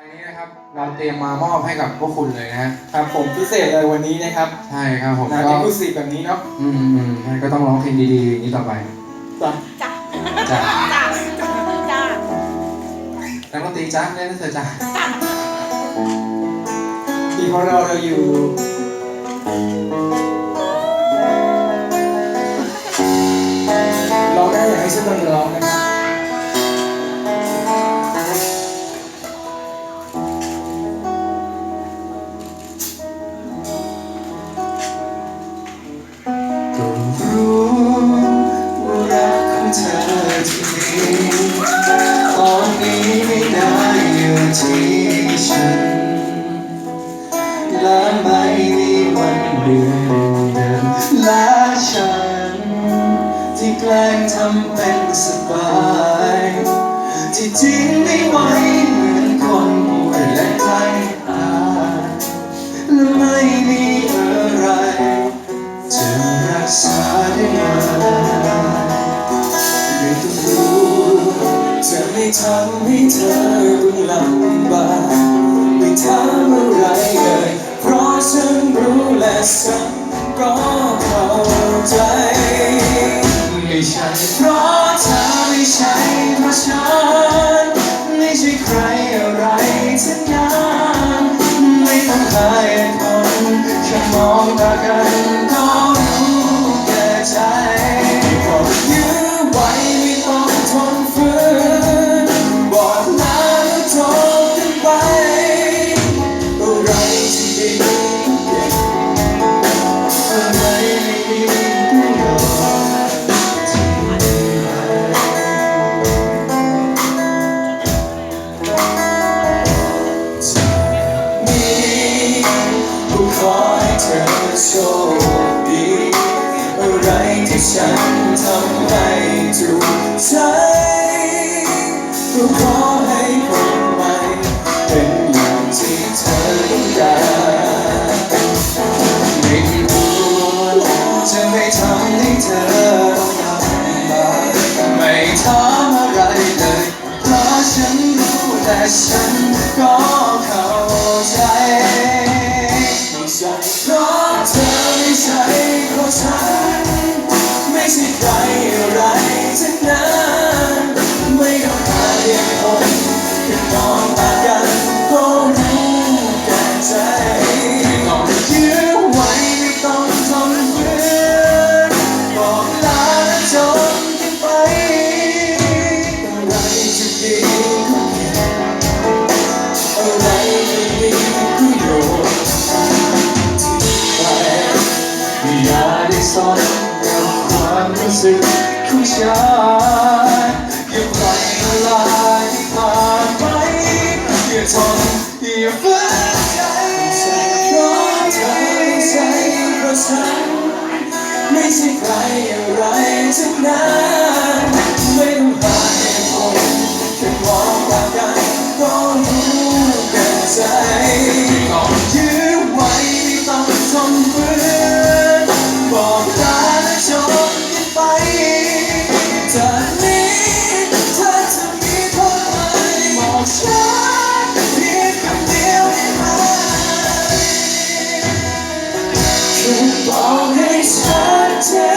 อันนี้นะครับเราเตรียมมามอบให้กับพวกคุณเลยนะฮะครับผมพิเศษเลยวันนี้นะครับใช่ครับผมงานก็เอ็กซ์คลูซีฟแบบนี้เนาะอืมอืมใช่ก็ต้องร้องเพลงดีๆอย่างนี้ต่อไปจ้ะจ้าจ้ะจ้าจ้านักดนตรีจ้าเล่นนะเธอจ้าที่ของเราเราอยู่ร้องได้อยากให้ช่วยกันร้องนะครับ ที่มีตอนนี้ไม่ได้อยู่ที่ฉัน และไม่มีวันเดือนเดินและฉัน ที่แกล้งทำเป็นสบายที่ทิ้ง ให้เธอต้องลำบากไม่ถามอะไรเลย เพราะฉันรู้และฉันก็เข้าใจ ไม่ใช่เพราะเธอไม่ใช่เพราะฉันไม่ใช่ใครอะไรทั้งนั้นไม่ต้องหาเหตุผลแค่มองตากัน เธอโชคดี อะไรที่ฉันทำไม่ถูกใจกูขอให้คนใหม่เป็นอย่างที่เธอต้องการไม่กลัวจะไม่ทำให้เธอลำบากไม่ถามอะไรเลยเพราะฉันรู้และฉัน เธอไม่ใช่เพราะฉัน ได้สนกับความรู้สึกของฉันอย่าปล่อยเวลาที่ผ่านไปอย่าทนอย่าฝืนใจไม่ใช่เพราะเธอใช่เพราะฉันไม่ใช่ใครอะไรทั้งนั้น ช่วยบอกให้ชัดเจน